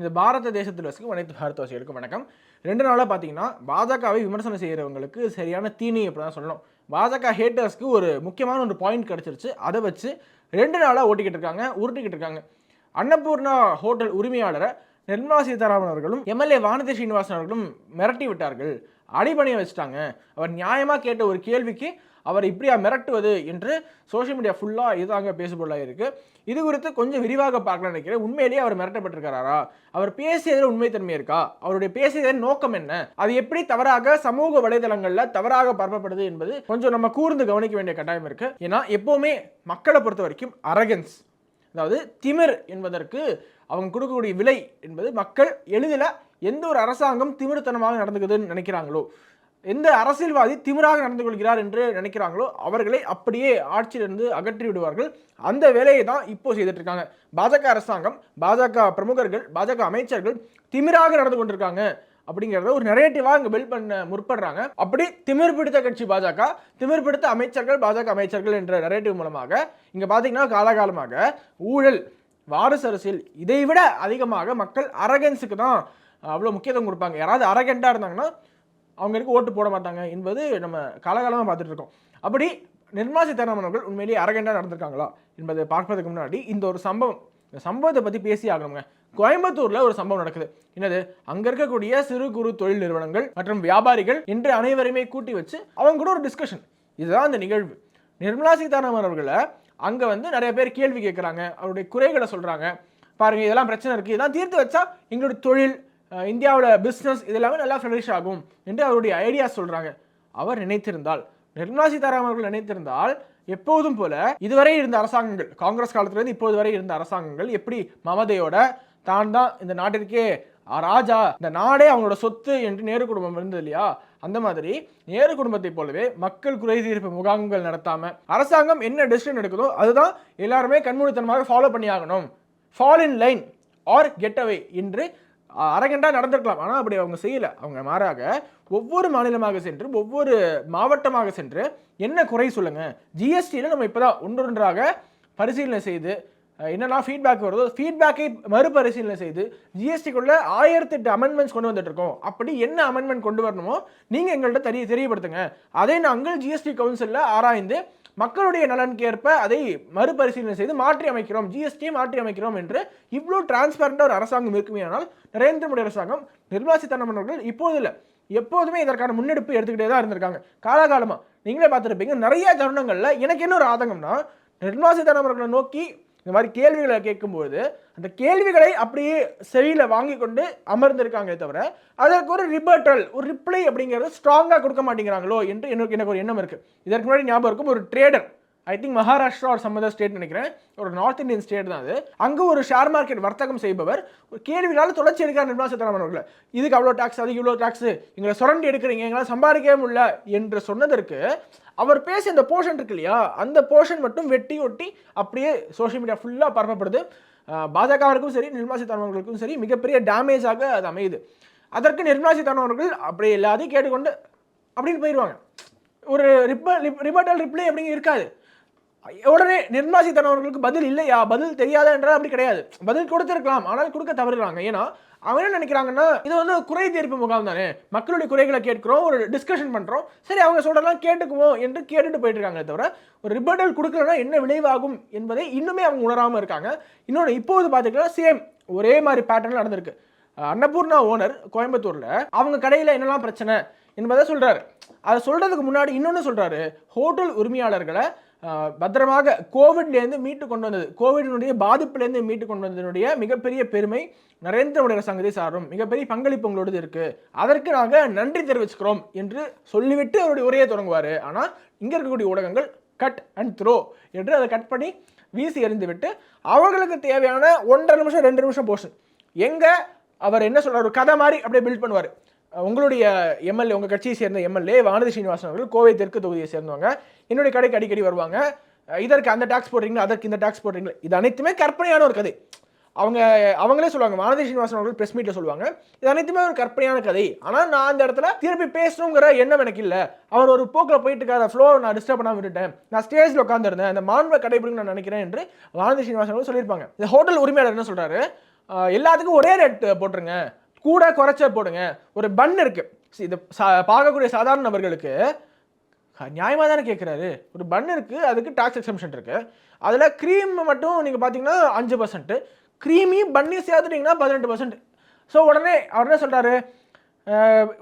இந்த பாரத தேசத்தில் வசிக்கும் அனைத்து பாரதவாசிகளுக்கும் வணக்கம். ரெண்டு நாளாக பார்த்தீங்கன்னா பாஜகவை விமர்சனம் செய்கிறவங்களுக்கு சரியான தீனி அப்படி தான் சொல்லணும். பாஜக ஹேட்டர்ஸ்க்கு ஒரு முக்கியமான ஒரு பாயிண்ட் கிடச்சிருச்சு. அதை வச்சு ரெண்டு நாளாக ஓட்டிக்கிட்டு இருக்காங்க உருட்டிக்கிட்டு இருக்காங்க. அன்னபூர்ணா ஹோட்டல் உரிமையாளரை நிர்மலா சீதாராமன் அவர்களும் எம்எல்ஏ வானதி ஸ்ரீனிவாசன் அவர்களும் மிரட்டி விட்டார்கள். அடிபணிய வச்சுட்டாங்க. அவர் நியாயமாக கேட்ட ஒரு கேள்விக்கு அவர் இப்படியா மிரட்டுவது என்று சோஷியல் மீடியா ஃபுல்லாக இதாங்க பேசுபொருளாக இருக்குது இது குறித்து கொஞ்சம் விரிவாக பார்க்கலாம் நினைக்கிறேன். உண்மையிலேயே அவர் மிரட்டப்பட்டிருக்காரா? அவர் பேசியதில் உண்மைத்தன்மை இருக்கா? அவருடைய பேசியதன் நோக்கம் என்ன? அது எப்படி தவறாக சமூக வலைதளங்களில் தவறாக பரப்பப்படுது என்பது கொஞ்சம் நம்ம கூர்ந்து கவனிக்க வேண்டிய கட்டாயம் இருக்குது ஏன்னா எப்போவுமே மக்களை பொறுத்த வரைக்கும் அரகன்ஸ் அதாவது திமிர் என்பதற்கு அவங்க கொடுக்கக்கூடிய விலை என்பது மக்கள் எளிதில் எந்த ஒரு அரசாங்கம் திமிர்த்தனமாக நடந்துக்குதுன்னு நினைக்கிறாங்களோ. எந்த அரசியல்வாதி திமிராக நடந்து கொள்கிறார் என்று நினைக்கிறாங்களோ அவர்களை அப்படியே ஆட்சியிலிருந்து அகற்றி விடுவார்கள். அந்த வேலையை தான் இப்போ செய்துட்டு இருக்காங்க பாஜக அரசாங்கம் பாஜக பிரமுகர்கள் பாஜக அமைச்சர்கள் திமிராக நடந்து கொண்டிருக்காங்க அப்படிங்கிறத ஒரு நெரேட்டிவாக இங்கே பில்ட் பண்ண முற்படுறாங்க. அப்படி திமிர் பிடித்த கட்சி பாஜக திமிர் பிடித்த அமைச்சர்கள் பாஜக அமைச்சர்கள் என்ற நெரேட்டிவ் மூலமாக இங்கே பார்த்தீங்கன்னா காலகாலமாக ஊழல் வாரிசு அரசியல் இதை விட அதிகமாக மக்கள் அரகன்ஸுக்கு தான் அவ்வளோ முக்கியத்துவம் கொடுப்பாங்க. யாராவது அரகண்டாக இருந்தாங்கன்னா அவங்களுக்கு ஓட்டு போட மாட்டாங்க என்பது நம்ம காலகாலமாக பார்த்துட்டு இருக்கோம். அப்படி நிர்மலா சீதாராமன் அவர்கள் உண்மையிலேயே அரகண்டாக நடந்திருக்காங்களா என்பதை பார்ப்பதற்கு முன்னாடி இந்த ஒரு சம்பவம் இந்த சம்பவத்தை பற்றி பேசி ஆகணுங்க. கோயம்புத்தூரில் ஒரு சம்பவம் நடக்குது. என்னது? அங்கே இருக்கக்கூடிய சிறு குறு தொழில் நிறுவனங்கள் மற்றும் வியாபாரிகள் இன்று அனைவரையுமே கூட்டி வச்சு அவங்க கூட ஒரு டிஸ்கஷன் இதுதான் அந்த நிகழ்வு. நிர்மலா சீதாராமன் அவர்களை அங்கே வந்து நிறைய பேர் கேள்வி கேட்குறாங்க அவருடைய குறைகளை சொல்கிறாங்க பாருங்கள் இதெல்லாம் பிரச்சனை இருக்குது இதெல்லாம் தீர்த்து வச்சா எங்களுடைய தொழில் இந்தியாவோட பிஸ்னஸ் இதெல்லாமே நல்லா ஃப்ளரிஷ் ஆகும் என்று அவருடைய ஐடியா சொல்கிறாங்க அவர் நினைத்திருந்தால் நிர்மலா சீதாராமன் அவர்கள் நினைத்திருந்தால் எப்போதும் போல இதுவரை இருந்த அரசாங்கங்கள் காங்கிரஸ் காலத்திலிருந்து இப்போது வரை இருந்த அரசாங்கங்கள் எப்படி மமதையோட தான் தான் இந்த நாட்டிற்கே ராஜா இந்த நாடே அவங்களோட சொத்து என்று நேரு குடும்பம் இருந்தது இல்லையா? அந்த மாதிரி நேரு குடும்பத்தை போலவே மக்கள் குறை தீர்ப்பு முகாம்கள் நடத்தாம அரசாங்கம் என்ன டெசிஷன் எடுக்குதோ அதுதான் எல்லாருமே கண்மூடித்தனமாக ஃபாலோ பண்ணி ஆகணும் fall in line or get away என்று அஹ், நடந்திருக்கலாம். ஆனால் அப்படி அவங்க செய்யலை. அவங்க மாறாக ஒவ்வொரு மாநிலமாக சென்று ஒவ்வொரு மாவட்டமாக சென்று என்ன குறை சொல்லுங்கள் ஜிஎஸ்டியில் நம்ம இப்போ தான் ஒன்றொன்றாக பரிசீலனை செய்து என்னென்னா என்னெல்லாம் ஃபீட்பேக் வருதோ ஃபீட்பேக்கை மறுபரிசீலனை செய்து ஜிஎஸ்டிக்குள்ள ஆயிரத்தி எட்டு அமெண்ட்மெண்ட்ஸ் கொண்டு வந்துட்டு இருக்கோம். அப்படி என்ன அமெண்ட்மெண்ட் கொண்டு வரணுமோ நீங்கள் எங்கள்கிட்ட தெரிய தெரியப்படுத்துங்க. அதை நாங்கள் ஜிஎஸ்டி கவுன்சிலில் ஆராய்ந்து மக்களுடைய நலனுக்கு ஏற்ப அதை மறுபரிசீலனை செய்து மாற்றி அமைக்கிறோம் ஜிஎஸ்டியை மாற்றி அமைக்கிறோம் என்று இவ்வளோ டிரான்ஸ்பரண்டாக ஒரு அரசாங்கம் இருக்குமே ஆனால் நரேந்திர மோடி அரசாங்கம் நிர்மலா சீதாராமன் அவர்கள் இப்போது இல்லை. எப்போதுமே இதற்கான முன்னெடுப்பு எடுத்துக்கிட்டே தான் இருந்திருக்காங்க. காலகாலமாக நீங்களே பார்த்துருப்பீங்க நிறைய தருணங்களில் எனக்கு என்ன ஒரு ஆதங்கம்னா நிர்மலா சீதாராமன் அவர்களை நோக்கி இந்த மாதிரி கேள்விகளை கேட்கும்போது அந்த கேள்விகளை அப்படியே செவியில் வாங்கி கொண்டு அமர்ந்திருக்காங்களே தவிர அதற்கு ஒரு ரிபர்டல் ஒரு ரிப்ளை அப்படிங்கிறது ஸ்ட்ராங்காக கொடுக்க மாட்டேங்கிறாங்களோ என்று எனக்கு எனக்கு ஒரு எண்ணம் இருக்குது இதற்கு முன்னாடி ஞாபகம் இருக்கும் ஒரு ட்ரேடர் ஐ திங்க் மகாராஷ்டிரா ஒரு சம்மந்த ஸ்டேட் நினைக்கிறேன். ஒரு நார்த் இந்தியன் ஸ்டேட் தான் அது. அங்கே ஒரு ஷேர் மார்க்கெட் வர்த்தகம் செய்பவர். ஒரு கேள்வினால தொடர்ச்சி எடுக்கிறார் நிர்மலா சீதாராமன் அவர்களை. இதுக்கு அவ்வளோ டாக்ஸ் அதுக்கு இவ்வளோ டாக்ஸ் எங்களை சுரண்டி எடுக்கிறீங்க எங்களால் சம்பாதிக்கவே முடியல என்று சொன்னதற்கு அவர் பேசி அந்த போர்ஷன் இருக்கு இல்லையா? அந்த போர்ஷன் மட்டும் வெட்டி ஒட்டி அப்படியே சோஷியல் மீடியா ஃபுல்லாக பரப்பப்படுது. அஹ் பாஜகவிற்கும் சரி நிர்மலா சீதாராமன் சரி மிகப்பெரிய டேமேஜாக அது அமையுது. அதற்கு நிர்மலா சீதாராமன் அவர்கள் அப்படியே எல்லாத்தையும் கேட்டுக்கொண்டு அப்படின்னு போயிடுவாங்க ஒரு ரிப்ப ரிபர்டல் ரிப்ளை அப்படிங்க இருக்காது. உடனே நிர்மலா சீதாராமன் பதில் இல்லையா? பதில் தெரியாதா என்றால் அப்படி கிடையாது. பதில் கொடுத்துருக்கலாம். ஆனால் கொடுக்க தவறுகிறாங்க ஏன்னா அவங்க என்ன நினைக்கிறாங்கன்னா இது வந்து குறை தீர்ப்பு முகாம் தானே? மக்களுடைய குறைகளை கேட்கிறோம் ஒரு டிஸ்கஷன் பண்ணுறோம் சரி அவங்க சொல்கிறலாம் கேட்டுக்குவோம் என்று கேட்டுட்டு போயிட்டு இருக்காங்க தவிர ஒரு ரிபர்டல் கொடுக்கலன்னா என்ன விளைவாகும் என்பதை இன்னுமே அவங்க உணராமல் இருக்காங்க. இன்னொன்று இப்போது பார்த்துக்கிட்டா சேம் ஒரே மாதிரி பேட்டர்ன் நடந்திருக்கு. அன்னபூர்ணா ஓனர் கோயம்புத்தூரில் அவங்க கடையில் என்னெல்லாம் பிரச்சனை என்பதை சொல்கிறாரு அதை சொல்கிறதுக்கு முன்னாடி இன்னொன்று சொல்கிறாரு ஹோட்டல் உரிமையாளர்களை பத்திரமாக கோவிட்லேருந்து மீட்டு கொண்டு வந்தது. கோவிடினுடைய பாதிப்புலேருந்து மீட்டு கொண்டு வந்ததனுடைய மிகப்பெரிய பெருமை நரேந்திர மோடி அரசாங்கத்தை சாரும் மிகப்பெரிய பங்களிப்பு உங்களோடது இருக்கு. அதற்கு நாங்கள் நன்றி தெரிவிச்சுக்கிறோம் என்று சொல்லிவிட்டு அவருடைய உரையை தொடங்குவார். ஆனால் இங்கே இருக்கக்கூடிய ஊடகங்கள் கட் அண்ட் த்ரோ என்று அதை கட் பண்ணி வீசி எறிந்துவிட்டு அவர்களுக்கு தேவையான ஒன்றரை நிமிஷம் ரெண்டு நிமிஷம் போர்ஷன் எங்கே அவர் என்ன சொல்கிறார் ஒரு கதை மாதிரி அப்படியே பில்ட் பண்ணுவார். உங்களுடைய எம்எல்ஏ உங்கள் கட்சியை சேர்ந்த எம்எல்ஏ வானதி ஸ்ரீனிவாசன் அவர்கள் கோவை தெற்கு தொகுதியை சேர்ந்தவங்க. என்னுடைய கடைக்கு அடிக்கடி வருவாங்க. இதற்கு அந்த டாக்ஸ் போடுறீங்களா? அதற்கு இந்த டாக்ஸ் போடுறீங்களா? இது அனைத்துமே கற்பனையான ஒரு கதை. அவங்க அவங்களே சொல்லுவாங்க வானதி ஸ்ரீனிவாசன் அவர்கள் பிரஸ் மீட்டில் சொல்லுவாங்க. இது அனைத்துமே ஒரு கற்பனையான கதை. ஆனால் நான் அந்த இடத்துல திருப்பி பேசணுங்கிற எண்ணம் எனக்கு இல்லை. அவர் ஒரு போக்கில் போயிட்டு இருக்காத ஃப்ளோ நான் டிஸ்டர்ப் பண்ணாமல் விட்டுட்டேன். நான் ஸ்டேஜில் உட்காந்துருந்தேன் அந்த மாண்பை கடைபிடிக்க நான் நினைக்கிறேன் என்று வானதி ஸ்ரீனிவாசன் அவர்கள் சொல்லியிருப்பாங்க. இந்த ஹோட்டல் உரிமையாளர் என்ன சொல்கிறாரு எல்லாத்துக்கும் ஒரே ரேட் போட்டுருங்க. கூட குறைச்ச போடுங்க. ஒரு பன் இருக்கு. இது சா- பார்க்கக்கூடிய சாதாரண நபர்களுக்கு நியாயமாக தானே கேட்குறாரு ஒரு பன் இருக்குது அதுக்கு டாக்ஸ் எக்ஸம்ஷன் இருக்குது அதில் க்ரீம் மட்டும் நீங்கள் பார்த்தீங்கன்னா அஞ்சு பர்சன்ட்டு க்ரீமையும் பன்னையும் சேர்த்துட்டிங்கன்னா பதினெட்டு பர்சன்ட் ஸோ உடனே அவர் என்ன சொல்கிறாரு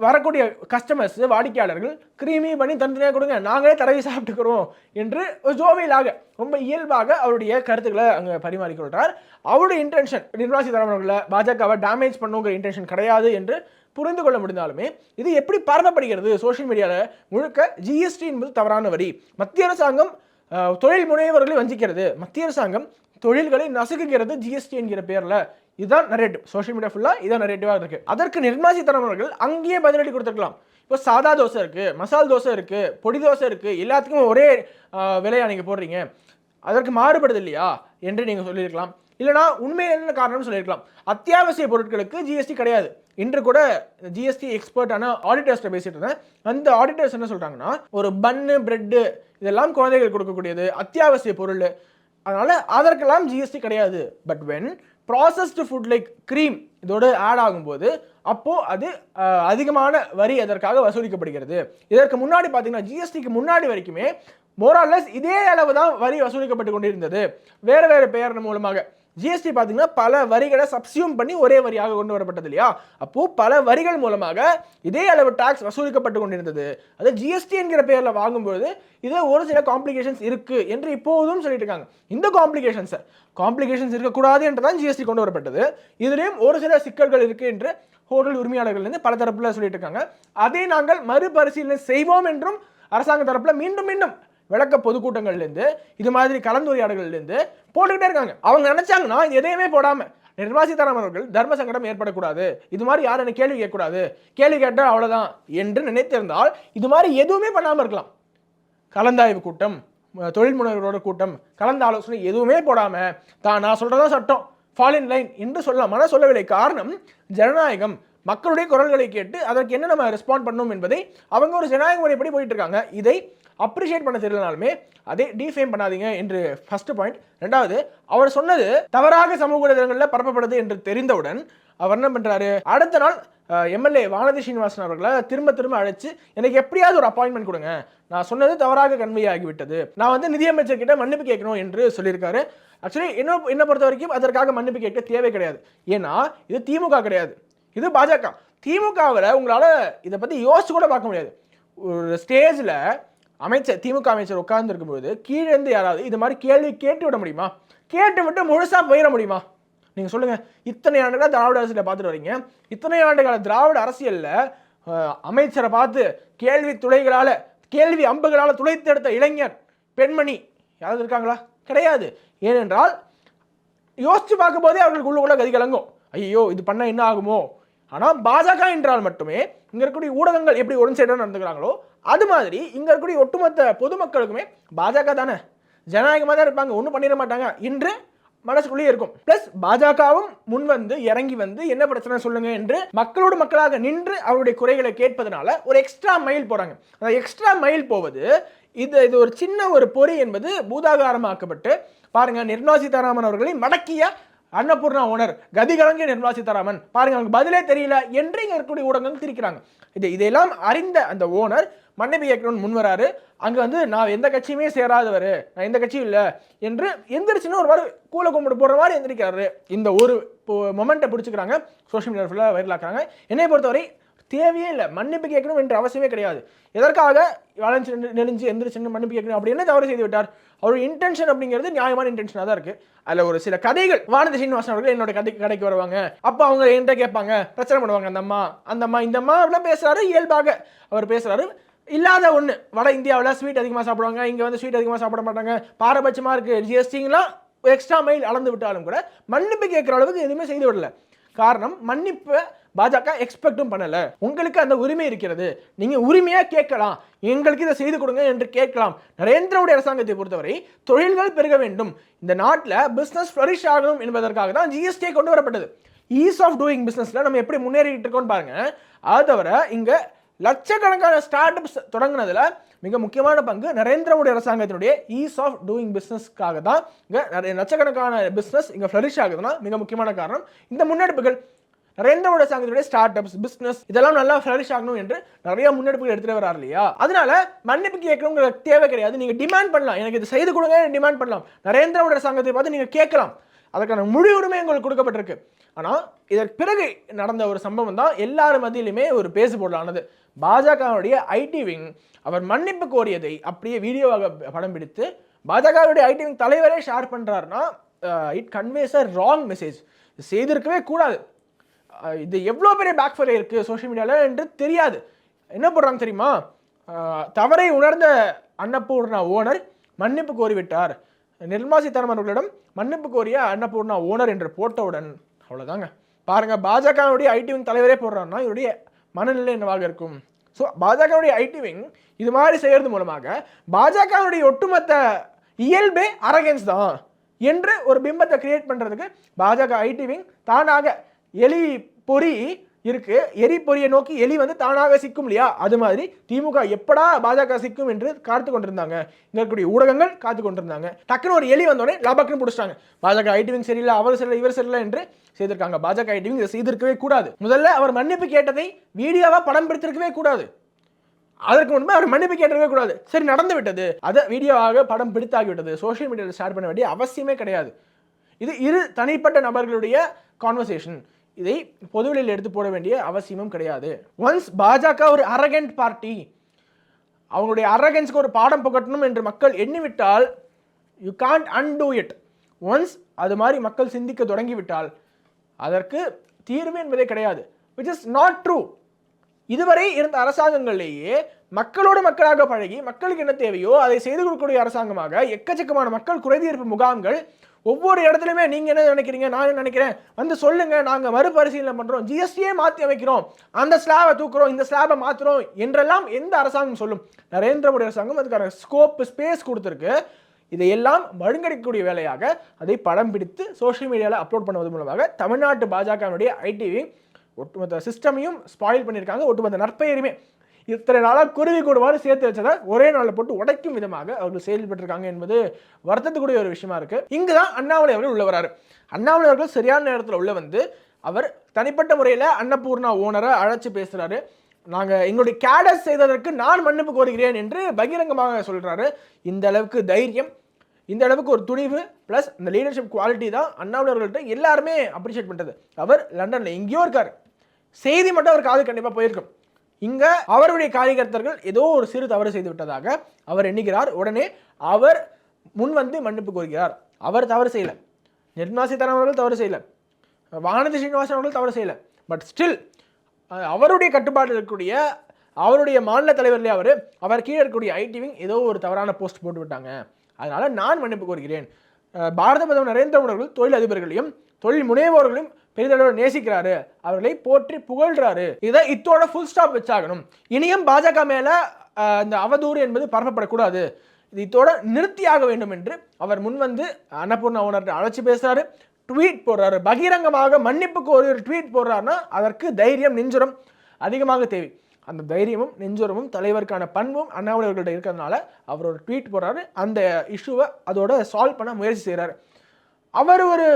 வரக்கூடிய கஸ்டமர்ஸ் வாடிக்கையாளர்கள் கிரீமி பண்ணி தனித்தனியாக கொடுங்க நாங்களே தடவி சாப்பிட்டுக்கிறோம் என்று ஒரு ஜோவியலாக ரொம்ப இயல்பாக அவருடைய கருத்துக்களை அங்கே பரிமாறிக்கொள்கிறார் அவருடைய இன்டென்ஷன் நிர்மலா சீதாராமன் அவர்களை பாஜகவை டேமேஜ் பண்ணுங்கிற இன்டென்ஷன் கிடையாது என்று புரிந்து கொள்ள முடிந்தாலுமே இது எப்படி பரப்பப்படுகிறது சோஷியல் மீடியாவில் முழுக்க ஜிஎஸ்டி என்பது தவறான வரி. மத்திய அரசாங்கம் தொழில் முனைவர்களை வஞ்சிக்கிறது. மத்திய அரசாங்கம் தொழில்களை நசுக்குகிறது ஜிஎஸ்டி என்கிற பேரில். இதுதான் நரேட்டிவ் சோஷியல் மீடியா ஃபுல்லாக இதான் நரேட்டிவாக இருக்குது அதற்கு நிர்மலா சீதாராமன் அவர்கள் அங்கேயே பதிலடி கொடுத்துருக்கலாம். இப்போ சாதா தோசை இருக்குது மசால் தோசை இருக்குது பொடி தோசை இருக்குது எல்லாத்துக்கும் ஒரே விலையாக நீங்கள் போடுறீங்க. அதற்கு மாறுபடுது இல்லையா என்று நீங்கள் சொல்லியிருக்கலாம். இல்லைனா உண்மையில் என்ன காரணம்னு சொல்லியிருக்கலாம். அத்தியாவசிய பொருட்களுக்கு ஜிஎஸ்டி கிடையாது. இன்று கூட ஜிஎஸ்டி எக்ஸ்பர்ட்டான ஆடிட்டர்ஸ்ட்டை பேசிட்டு இருந்தேன். அந்த ஆடிட்டர்ஸ் என்ன சொல்கிறாங்கன்னா ஒரு பன்னு பிரெட்டு இதெல்லாம் குழந்தைகள் கொடுக்கக்கூடியது அத்தியாவசிய பொருள். அதனால் அதற்கெல்லாம் ஜிஎஸ்டி கிடையாது. But when processed food like cream இதோடு ஆட் ஆகும்போது அப்போது அது அதிகமான வரி அதற்காக வசூலிக்கப்படுகிறது? இதற்கு முன்னாடி பார்த்தீங்கன்னா ஜிஎஸ்டிக்கு முன்னாடி வரைக்குமே மோராலஸ் இதே அளவு தான் வரி வசூலிக்கப்பட்டு கொண்டிருந்தது. வேறு வேறு பெயர் மூலமாக. ஜிஎஸ்டி பார்த்தீங்கன்னா பல வரிகளை சப்சியூம் பண்ணி ஒரே வரியாக கொண்டு வரப்பட்டது இல்லையா? அப்போ பல வரிகள் மூலமாக இதே அளவு டாக்ஸ் வசூலிக்கப்பட்டு கொண்டிருந்தது. அது ஜிஎஸ்டி என்கிற பெயரில் வாங்கும்போது இதில் ஒரு சில காம்ப்ளிகேஷன்ஸ் இருக்கு என்று இப்போதும் சொல்லிட்டு இருக்காங்க. இந்த காம்ப்ளிகேஷன்ஸை காம்ப்ளிகேஷன்ஸ் இருக்கக்கூடாது என்று தான் ஜிஎஸ்டி கொண்டு வரப்பட்டது. இதுலேயும் ஒரு சில சிக்கல்கள் இருக்கு என்று ஹோட்டல் உரிமையாளர்கள்லேருந்து பல தரப்பில் சொல்லிட்டு இருக்காங்க. அதை நாங்கள் மறுபரிசீலனை செய்வோம் என்றும் அரசாங்க தரப்பில் மீண்டும் மீண்டும் விளக்க பொதுக்கூட்டங்கள்லேருந்து இது மாதிரி கலந்துரையாடல்கள்லேருந்து போட்டுக்கிட்டே இருக்காங்க. அவங்க நினைச்சாங்கன்னா இது எதையுமே போடாம நிர்மலா சீதாராமன் அவர்கள் தர்ம சங்கடம் ஏற்படக்கூடாது. இது மாதிரி யாரும் என்ன கேள்வி கேட்கக்கூடாது? கேள்வி கேட்டால் அவ்வளோதான் என்று நினைத்திருந்தால் இது மாதிரி எதுவுமே பண்ணாமல் இருக்கலாம். கலந்தாய்வு கூட்டம் தொழில் முனைவரோட கூட்டம் கலந்த ஆலோசனை எதுவுமே போடாமல் தான் நான் சொல்றதா சட்டம் ஃபால் இன் லைன் என்று சொல்லலாம் ஆனால் சொல்லவில்லை. காரணம் ஜனநாயகம் மக்களுடைய குரல்களை கேட்டு அதற்கு என்ன நம்ம ரெஸ்பாண்ட் பண்ணணும் என்பதை அவங்க ஒரு ஜனநாயக முறைப்படி போயிட்டு இருக்காங்க இதை அப்ரிஷியேட் பண்ண தெரியலனாலுமே அதை டிஃபேம் பண்ணாதீங்க என்று ஃபர்ஸ்ட் பாயிண்ட் ரெண்டாவது அவர் சொன்னது தவறாக சமூக ஊடகங்களில் பரப்பப்படுது என்று தெரிந்தவுடன் அவர் என்ன பண்ணுறாரு அடுத்த நாள் எம்எல்ஏ வானதி ஸ்ரீனிவாசன் அவர்களை திரும்ப திரும்ப அழைச்சு எனக்கு எப்படியாவது ஒரு அப்பாயின்மெண்ட் கொடுங்க. நான் சொன்னது தவறாக கன்வே ஆகிவிட்டது. நான் வந்து நிதியமைச்சர் கிட்ட மன்னிப்பு கேட்கணும் என்று சொல்லியிருக்காரு. ஆக்சுவலி என்ன என்னை பொறுத்த வரைக்கும் அதற்காக மன்னிப்பு கேட்க தேவை கிடையாது. ஏன்னா இது திமுக கிடையாது. இது பாஜக. திமுகவில் உங்களால் இதை பற்றி யோசிச்சு கூட பார்க்க முடியாது. ஒரு ஸ்டேஜில் அமைச்சர் திமுக அமைச்சர் உட்கார்ந்து இருக்கும்போது கீழே இருந்து யாராவது இது மாதிரி கேள்வி கேட்டு விட முடியுமா? கேட்டு விட்டு முழுசாக போயிட முடியுமா? நீங்கள் சொல்லுங்கள் இத்தனை ஆண்டுகளாக திராவிட அரசியலில் பார்த்துட்டு வரீங்க. இத்தனை ஆண்டுகால திராவிட அரசியலில் அமைச்சரை பார்த்து கேள்வி துளைகளால் கேள்வி அம்புகளால துளைத்தெடுத்த இளைஞர் பெண்மணி யாராவது இருக்காங்களா? கிடையாது. ஏனென்றால் யோசித்து பார்க்கும்போதே அவர்களுக்கு உள்ளுக்குள்ள கதி கலங்கும். ஐயோ இது பண்ணால் என்ன ஆகுமோ? ஆனால் பாஜக என்றால் மட்டுமே இங்கே இருக்கக்கூடிய ஊடகங்கள் எப்படி ஒன் சைடாக நடந்துக்கிறாங்களோ அது மாதிரி இங்கே இருக்கக்கூடிய ஒட்டுமொத்த பொதுமக்களுக்குமே பாஜக தானே? ஜனநாயகமாக தான் இருப்பாங்க ஒன்றும் பண்ணிட மாட்டாங்க. இன்று மனசுக்குள்ளேயே இருக்கும். பிளஸ் பாஜகவும் முன் வந்து இறங்கி வந்து என்ன பிரச்சனை சொல்லுங்க என்று மக்களோடு மக்களாக நின்று அவருடைய குறைகளை கேட்பதனால ஒரு எக்ஸ்ட்ரா மைல் போறாங்க. அந்த எக்ஸ்ட்ரா மைல் போவது இது இது ஒரு சின்ன ஒரு பொறி என்பது பூதாகாரமாக்கப்பட்டு பாருங்க நிர்மலா சீதாராமன் அவர்களை மடக்கிய அன்னபூர்ணா ஓனர் கதி கலங்கிய நிர்மலா சீதாராமன். பாருங்க அவங்களுக்கு பதிலே தெரியல என்று இங்கே இருக்கக்கூடிய ஊடகங்கள் திரிக்கிறாங்க. இது இதெல்லாம் அறிந்த அந்த ஓனர் மன்னிப்பு கேட்கணும்னு முன் வராரு. வந்து நான் எந்த கட்சியுமே சேராதவர் நான் எந்த கட்சியும் இல்லை என்று எந்திரிச்சுன்னு ஒரு மாதிரி கூலை கும்பிட்டு போடுற மாதிரி எந்திரிக்கிறாரு. இந்த ஒரு மொமெண்ட்டை பிடிச்சிக்கிறாங்க. சோஷியல் மீடியா ஃபுல்லாக வைரலாக்குறாங்க என்னை பொறுத்தவரை தேவையே இல்லை. மன்னிப்பு கேட்கணும் என்ற அவசியமே கிடையாது. எதற்காக வளைஞ்சு நெலிஞ்சு எந்திரிச்சுன்னு மன்னிப்பு கேட்கணும் அப்படி என்ன தவறு செய்து விட்டார்? அவருடைய இன்டென்ஷன் அப்படிங்கிறது நியாயமான இன்டென்ஷனாக தான் இருக்குது அதில் ஒரு சில கதைகள் வானதி சீனிவாசன் அவர்கள் என்னோட கதை கடைக்கு வருவாங்க. அப்போ அவங்க என்கிட்ட கேட்பாங்க பிரச்சனை பண்ணுவாங்க அந்த அம்மா அந்த அம்மா இந்த அம்மா அப்படிலாம் பேசுகிறாரு இயல்பாக. அவர் பேசுகிறாரு இல்லாத ஒன்று வட இந்தியாவில் ஸ்வீட் அதிகமாக சாப்பிடுவாங்க. இங்கே வந்து ஸ்வீட் அதிகமாக சாப்பிட மாட்டாங்க. பாரபட்சமாக இருக்குது ஜிஎஸ்டிங்கெலாம் எக்ஸ்ட்ரா மைல் அளந்து விட்டாலும் கூட மன்னிப்பு கேட்குற அளவுக்கு எதுவுமே செய்து விடல. காரணம் மன்னிப்பை பாஜக எக்ஸ்பெக்டும் பண்ணலை. உங்களுக்கு அந்த உரிமை இருக்கிறது. நீங்கள் உரிமையாக கேட்கலாம். எங்களுக்கு இதை செய்து கொடுங்க என்று கேட்கலாம். நரேந்திரவுடைய அரசாங்கத்தை பொறுத்தவரை தொழில்கள் பெருக வேண்டும். இந்த நாட்டில் பிஸ்னஸ் ஃப்ளரிஷ் ஆகணும் என்பதற்காக தான் ஜிஎஸ்டியை கொண்டு வரப்பட்டது. ஈஸ் ஆஃப் டூயிங் பிஸ்னஸில் நம்ம எப்படி முன்னேறிட்டு இருக்கோம்னு பாருங்க. அதை தவிர இங்கே லட்சக்கணக்கான ஸ்டார்ட் அப்ஸ் தொடங்கினதில் மிக முக்கியமான பங்கு நரேந்திர மோடி அரசாங்கத்தினுடைய ஈஸ் ஆஃப் டூயிங் பிஸ்னஸ்க்காக தான் இங்கே நிறைய லட்சக்கணக்கான பிஸ்னஸ் இங்கே ஃப்ளரிஷ் ஆகுதுன்னா மிக முக்கியமான காரணம் இந்த முன்னெடுப்புகள். நரேந்திர மோடி அரசாங்கத்துடைய ஸ்டார்ட் அப்ஸ் பிஸ்னஸ் இதெல்லாம் நல்லா ஃபிளரிஷ் ஆகணும் என்று நிறைய முன்னெடுப்புகள் எடுத்துட்டு வரார் இல்லையா? அதனால மன்னிப்பு கேட்கணுங்கிற தேவை கிடையாது. நீங்கள் டிமாண்ட் பண்ணலாம். எனக்கு இது செய்து கொடுங்க டிமாண்ட் பண்ணலாம். நரேந்திர மோடி அரசாங்கத்தை பார்த்து நீங்கள் கேட்கலாம். அதற்கான முழு உரிமை உங்களுக்கு கொடுக்கப்பட்டிருக்கு. ஆனால் இதற்கு பிறகு நடந்த ஒரு சம்பவம் தான் எல்லார் மத்தியிலுமே ஒரு பேசு பொருளானது பாஜகவுடைய ஐடி விங் அவர் மன்னிப்பு கோரியதை அப்படியே வீடியோவாக படம் பிடித்து பாஜகவுடைய ஐடி விங் தலைவரே ஷேர் பண்ணுறாருன்னா it conveys a wrong message செய்திருக்கவே கூடாது. இது எவ்வளோ பெரிய பேக்ஃபயர் இருக்குது சோஷியல் மீடியாவில் என்று தெரியாது. என்ன பண்ணுறாங்க தெரியுமா? தவறை உணர்ந்த அன்னபூர்ணா ஓனர் மன்னிப்பு கோரிவிட்டார். நிர்மலா சீதாராமன் அவர்களிடம் மன்னிப்பு கோரிய அன்னபூர்ணா ஓனர் என்று போட்டவுடன் அவ்வளோதாங்க பாருங்க பாஜகவுடைய ஐடி விங் தலைவரே போடுறாருன்னா இவருடைய மனநிலை என்னவாக இருக்கும்? ஸோ பாஜகவுடைய ஐடி விங் இது மாதிரி செய்கிறது மூலமாக பாஜகவுடைய ஒட்டுமொத்த இயல்பே அரகன்ஸ் தான் என்று ஒரு பிம்பத்தை கிரியேட் பண்ணுறதுக்கு பாஜக ஐடி விங் தானாக எலி பொறி இருக்கு. எரிபொறியை நோக்கி எலி வந்து தானாக சிக்கும் இல்லையா? அது மாதிரி திமுக எப்படா பாஜக சிக்கும் என்று காத்து கொண்டிருந்தாங்க. இங்க இருக்கக்கூடிய ஊடகங்கள் காத்து கொண்டிருந்தாங்க. டக்குன்னு ஒரு எலி வந்தோடனே லபக்குன்னு பிடிச்சிட்டாங்க. பாஜக ஐடிவிங் சரியில்லை அவர் சரியில்லை இவர் சரியில்லை என்று செய்திருக்காங்க. பாஜக ஐடிவிங் இதை செய்திருக்கவே கூடாது. முதல்ல அவர் மன்னிப்பு கேட்டதை வீடியோவா படம் பிடித்திருக்கவே கூடாது. அதற்கு முன்பு அவர் மன்னிப்பு கேட்டிருக்கவே கூடாது. சரி நடந்து விட்டது. அதை வீடியோவாக படம் பிடித்தாகிவிட்டது சோஷியல் மீடியாவில் ஷேர் பண்ண வேண்டிய அவசியமே கிடையாது. இது இரு தனிப்பட்ட நபர்களுடைய கான்வர்சேஷன் இதை பொதுவெளியில் எடுத்து போட வேண்டிய அவசியமும் கிடையாது. ஒன்ஸ் பாஜக ஒரு அரகண்ட் பார்ட்டி அவங்களுடைய அரகன்ஸ்க்கு ஒரு பாடம் புகட்டணும் என்று மக்கள் எண்ணிவிட்டால் you can't undo it once அது மாதிரி மக்கள் சிந்திக்க தொடங்கிவிட்டால் அதற்கு தீர்வு என்பதே கிடையாது. விச் இஸ் நாட் ட்ரூ இதுவரை இருந்த அரசாங்கங்களிலேயே மக்களோடு மக்களாக பழகி மக்களுக்கு என்ன தேவையோ அதை செய்து கொடுக்கக்கூடிய அரசாங்கமாக எக்கச்சக்கமான மக்கள் குறைதீர்ப்பு முகாம்கள் ஒவ்வொரு இடத்துலையுமே நீங்கள் என்ன நினைக்கிறீங்க? நான் என்ன நினைக்கிறேன்? வந்து சொல்லுங்கள் நாங்கள் மறுபரிசீலனை பண்ணுறோம் ஜிஎஸ்டியே மாற்றி அமைக்கிறோம். அந்த ஸ்லாபை தூக்குறோம். இந்த ஸ்லாபை மாற்றுறோம் என்றெல்லாம் எந்த அரசாங்கம் சொல்லும். நரேந்திர மோடி அரசாங்கம் அதுக்கான ஸ்கோப் ஸ்பேஸ் கொடுத்துருக்கு. இதையெல்லாம் மழுங்கடிக்கக்கூடிய வேலையாக அதை படம் பிடித்து சோஷியல் மீடியாவில் அப்லோட் பண்ணுவது மூலமாக தமிழ்நாட்டு பாஜகவினுடைய ஐடிவி ஒட்டுமொத்த சிஸ்டமையும் ஸ்பாயில் பண்ணியிருக்காங்க. ஒட்டுமொத்த நற்பெயருமே இத்தனை நாளாக குருவி கூடுவாறு சேர்த்து வச்சதை ஒரே நாளில் போட்டு உடைக்கும் விதமாக அவர்கள் செயல்பட்டிருக்காங்க என்பது வருத்தத்துக்குரிய ஒரு விஷயமா இருக்கு. இங்கு தான் அண்ணாமலை அவர்கள் உள்ள வராரு. அண்ணாமலை அவர்கள் சரியான நேரத்தில் உள்ள வந்து அவர் தனிப்பட்ட முறையில் அன்னபூர்ணா ஓனரை அழைச்சி பேசுகிறாரு நாங்கள் எங்களுடைய கேடஸ் செய்ததற்கு நான் மன்னிப்பு கோருகிறேன் என்று பகிரங்கமாக சொல்கிறாரு இந்த அளவுக்கு தைரியம் இந்த அளவுக்கு ஒரு துணிவு ப்ளஸ் இந்த லீடர்ஷிப் குவாலிட்டி தான் அண்ணாமலை எல்லாருமே அப்ரிஷியேட் பண்ணுறது அவர் லண்டனில் எங்கேயோ இருக்கார். செய்தி மட்டும் அவர் காது கண்டிப்பாக போயிருக்கும். இங்க அவருடைய காரியகர்த்தர்கள் ஏதோ ஒரு சிறு தவறு செய்து விட்டதாக அவர் எண்ணுகிறார். உடனே அவர் முன் வந்து மன்னிப்பு கோருகிறார். அவர் தவறு செய்யல. நிர்மலா சீதாராமன் அவர்கள் தவறு செய்யல. வானதி ஸ்ரீனிவாசன் அவர்கள் தவறு செய்யல. பட் ஸ்டில் அவருடைய கட்டுப்பாட்டில் இருக்கக்கூடிய அவருடைய மாநில தலைவர்களே அவர் அவர் கீழே இருக்கக்கூடிய ஐடி விங் ஏதோ ஒரு தவறான போஸ்ட் போட்டு விட்டாங்க. அதனால நான் மன்னிப்பு கோருகிறேன். பாரத பிரதமர் நரேந்திர மோடி அவர்கள் தொழில் அதிபர்களையும் தொழில் முனைவோர்களையும் பெரிதளவு நேசிக்கிறாரு. அவர்களை போற்றி புகழ்றாரு. இதை இத்தோட ஃபுல் ஸ்டாப் வச்சாகணும். இனியும் பாஜக மேல இந்த அவதூறு என்பது பரப்பப்படக்கூடாது. இது இத்தோட நிறுத்தியாக வேண்டும் என்று அவர் முன் வந்து அன்னபூர்ணா ஓனர்கிட்ட அழைச்சி பேசுறாரு. ட்வீட் போடுறாரு. பகிரங்கமாக மன்னிப்பு கோரி ஒரு ட்வீட் போடுறாருன்னா அதற்கு தைரியம் நெஞ்சுரம் அதிகமாக தேவை. அந்த தைரியமும் நெஞ்சுரமும் தலைவருக்கான பண்பும் அண்ணாமலை அவர்கள்ட்ட இருக்கிறதுனால அவர் ஒரு ட்வீட் போடுறாரு. அந்த இஷ்யூவை அதோட சால்வ் பண்ண முயற்சி செய்கிறாரு அவர் ஒரு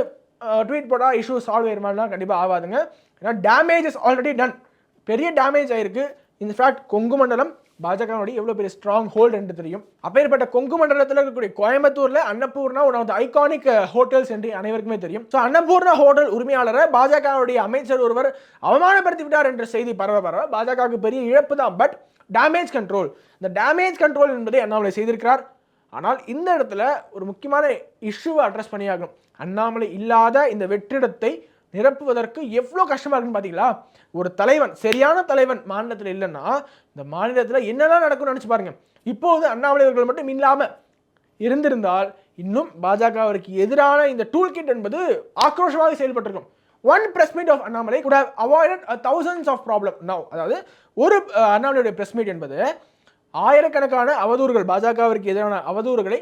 ட்வீட் போட்டால் இஷ்யூ சால்வ் மாதிரிலாம் கண்டிப்பாக ஆகாதுங்க. ஏன்னா டேமேஜ் இஸ் ஆல்ரெடி டன் பெரிய டேமேஜ் ஆகிருக்கு இன்ஃபேக்ட் கொங்கு மண்டலம் பாஜகனுடைய எவ்வளோ பெரிய ஸ்ட்ராங் ஹோல்டு என்று தெரியும். அப்பேற்பட்ட கொங்கு மண்டலத்தில் இருக்கக்கூடிய கோயம்புத்தூரில் Annapoorna one of the iconic hotels என்று அனைவருக்குமே தெரியும். ஸோ அன்னபூர்ணா ஹோட்டல் உரிமையாளரை பாஜகவுடைய அமைச்சர் ஒருவர் அவமானப்படுத்தி விட்டார் என்ற செய்தி பரவ பரவ பாஜகவுக்கு பெரிய இழப்பு தான். பட் டேமேஜ் கண்ட்ரோல் இந்த டேமேஜ் கண்ட்ரோல் என்பதை அண்ணாமலை செய்திருக்கிறார். ஆனால் இந்த இடத்துல ஒரு முக்கியமான இஷ்யூவை அட்ரஸ் பண்ணியாகும். அண்ணாமலை இல்லாத இந்த வெற்றிடத்தை நிரப்புவதற்கு எவ்வளோ கஷ்டமாக இருக்குன்னு பார்த்தீங்களா ஒரு தலைவன் சரியான தலைவன் மாநிலத்தில் இல்லைன்னா இந்த மாநிலத்தில் என்னெல்லாம் நடக்கும்னு நினச்சி பாருங்க. இப்போது அண்ணாமலை அவர்கள் மட்டும் இல்லாமல் இருந்திருந்தால் இன்னும் பாஜகவிற்கு எதிரான இந்த டூல் கிட் என்பது ஆக்ரோஷமாக செயல்பட்டிருக்கும். One press meet of Annamalai could have avoided thousands of problem now அதாவது ஒரு அண்ணாமலையுடைய பிரஸ் மீட் என்பது ஆயிரக்கணக்கான அவதூறுகள் பாஜகவிற்கு எதிரான அவதூறுகளை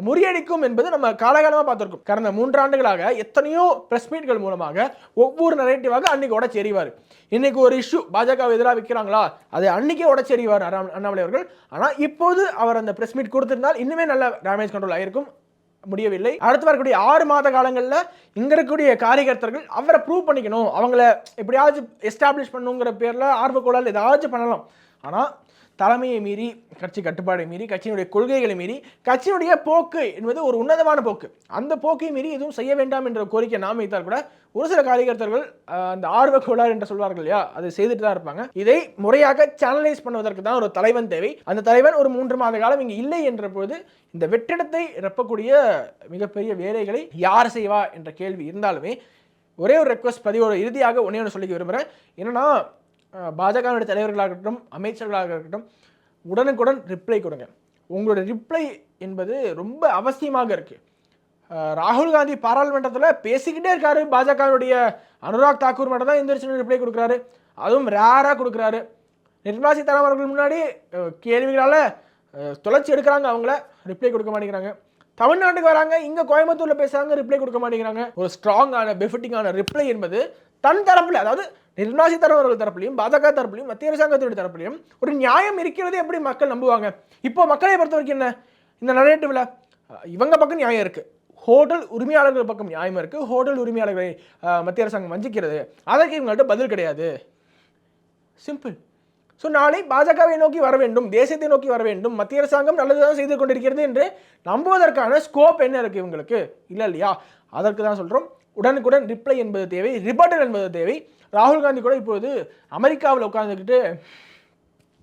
முறியடிக்கும் என்பது நம்ம காலகாலமாக பார்த்துருக்கோம். கடந்த மூன்றாண்டுகளாக எத்தனையோ பிரஸ் மீட்கள் மூலமாக ஒவ்வொரு நரேட்டிவாக அன்னைக்கு உடச்சி எறிவார் இன்னைக்கு ஒரு இஷ்யூ பாஜக எதிராக விற்கிறாங்களா அது அன்னைக்கே உடச்சி எறிவார் அண்ணா- அண்ணாமலை அவர்கள். ஆனால் இப்போது அவர் அந்த பிரஸ் மீட் கொடுத்திருந்தால் இன்னுமே நல்ல டேமேஜ் கண்ட்ரோல் ஆகிருக்கும் முடியவில்லை. அடுத்து வரக்கூடிய ஆறு மாத காலங்களில் இங்கே இருக்கக்கூடிய காரியகர்த்தர்கள் அவரை ப்ரூவ் பண்ணிக்கணும். அவங்கள எப்படியாச்சும் எஸ்டாப்ளிஷ் பண்ணுங்கிற பேரில் ஆர்வக்கோளால் ஏதாச்சும் பண்ணலாம். ஆனால் தலைமையை மீறி கட்சி கட்டுப்பாடை மீறி கட்சியினுடைய கொள்கைகளை மீறி கட்சியினுடைய போக்கு என்பது ஒரு உன்னதமான போக்கு. அந்த போக்கை மீறி எதுவும் செய்ய வேண்டாம் என்ற கோரிக்கை நாம் வைத்தால் கூட ஒரு சில காரியகர்த்தர்கள் அந்த ஆர்வ கோளாறு என்று சொல்வார்கள் இல்லையா அதை செய்துட்டு தான் இருப்பாங்க. இதை முறையாக சேனலைஸ் பண்ணுவதற்கு தான் ஒரு தலைவன் தேவை. அந்த தலைவன் ஒரு மூன்று மாத காலம் இங்கே இல்லை என்ற போது இந்த வெற்றிடத்தை ரப்பக்கூடிய மிகப்பெரிய வேலைகளை யார் செய்வா என்ற கேள்வி இருந்தாலுமே ஒரே ஒரு ரெக்வஸ்ட் பதிவோட இறுதியாக ஒன்றே ஒன்று சொல்லிக்க விரும்புகிறேன் என்னன்னா பாஜகவினுடைய தலைவர்களாக இருக்கட்டும் அமைச்சர்களாக இருக்கட்டும் உடனுக்குடன் ரிப்ளை கொடுங்க. உங்களோட ரிப்ளை என்பது ரொம்ப அவசியமாக இருக்கு. ராகுல் காந்தி பாராளுமன்றத்தில் பேசிக்கிட்டே இருக்காரு. பாஜகவினுடைய அனுராக் தாக்கூர் மட்டும் தான் எந்திரிச்சு ரிப்ளை கொடுக்குறாரு. அதுவும் ரேராக கொடுக்குறாரு. நிர்மலா சீதாராமன் அவர்கள் முன்னாடி கேள்விகளால் தொலைச்சி எடுக்கிறாங்க அவங்கள. ரிப்ளை கொடுக்க மாட்டேங்கிறாங்க. தமிழ்நாட்டுக்கு வராங்க. இங்கே கோயம்புத்தூரில் பேசுகிறாங்க ரிப்ளை கொடுக்க மாட்டேங்கிறாங்க. ஒரு ஸ்ட்ராங்கான பெஃபிட்டிங்கான ரிப்ளை என்பது தன் தரப்பில் அதாவது நிர்மலா சீதாராமன் அவர்கள் தரப்புலையும் பாஜக தரப்புலையும் மத்திய அரசாங்கத்துடைய தரப்புலையும் ஒரு நியாயம் இருக்கிறது எப்படி மக்கள் நம்புவாங்க? இப்போ மக்களை பொறுத்த வரைக்கும் என்ன? இந்த நரேட்டிவில் இவங்க பக்கம் நியாயம் இருக்குது ஹோட்டல் உரிமையாளர்கள் பக்கம் நியாயம் இருக்குது ஹோட்டல் உரிமையாளர்களை மத்திய அரசாங்கம் வஞ்சிக்கிறது. அதற்கு இவங்கள்ட்ட பதில் கிடையாது. சிம்பிள் ஸோ நாளை பாஜகவை நோக்கி வர வேண்டும் தேசத்தை நோக்கி வர வேண்டும் மத்திய அரசாங்கம் நல்லதுதான் செய்து கொண்டிருக்கிறது என்று நம்புவதற்கான ஸ்கோப் என்ன இருக்குது இவங்களுக்கு? இல்லை இல்லையா? அதற்கு தான் சொல்கிறோம் உடனுக்குடன் ரிப்ளை என்பது தேவை ரிபட்டல் என்பது தேவை. ராகுல் காந்தி கூட இப்போது அமெரிக்காவில் உட்கார்ந்துக்கிட்டு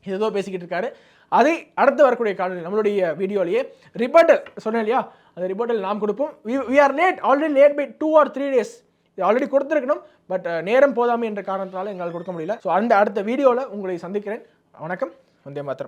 ஏதோ பேசிக்கிட்டு இருக்காரு. அதை அடுத்து வரக்கூடிய காலையில் நம்மளுடைய வீடியோலேயே ரிபட்டல் சொன்னேன் இல்லையா? அந்த ரிபட்டல் நாம் கொடுப்போம். We are late already late by two or three days இது ஆல்ரெடி கொடுத்துருக்கணும் பட் uh, நேரம் போதாமை என்ற காரணத்தினால எங்களால் கொடுக்க முடியல. ஸோ அந்த அடுத்த வீடியோவில் உங்களை சந்திக்கிறேன். வணக்கம் வந்தே மாத்திரம்